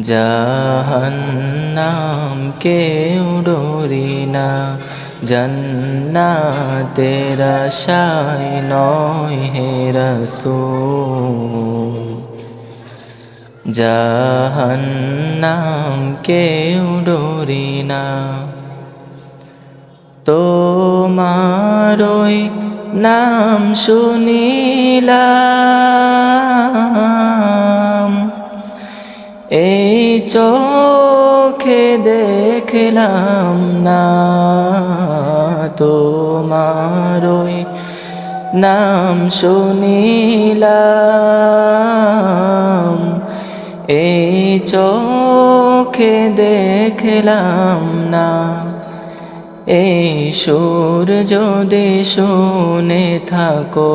জাহান্নাম কেউ ডরি না? জন্নাতের আশায় নয় হে রসুল। জাহান্নাম কেউ ডরি না? তোমারই নাম শুনিলাম চোখে দেখলাম না তোমারই নাম শুনিলাম। এই চোখে দেখলাম না। এই সুর যদি শুনে থাকো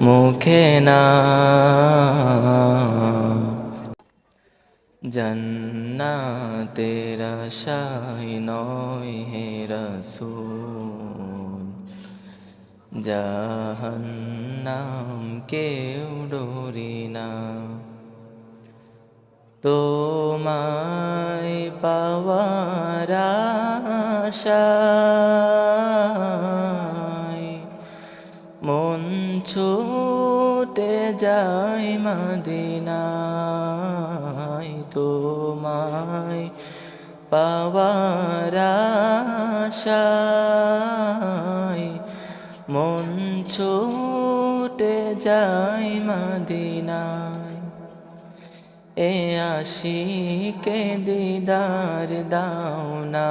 মুখে না। জন্নাতের আশায় নয় হে রসুল। জাহান্নাম কেউ ডরি না। তোমায় পাওয়ার আশায় মন ছুটে যায় মদিনায় তোমায় পাওয়ার আশায়। মন ছুটে যায় মদিনায়। এ আশিকে দিদার দাও না।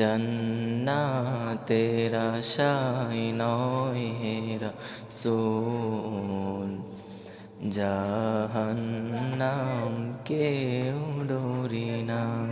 জন্নাতের আশায় নয় হেরা সোল জাহান্নাম কেউ ডরি না।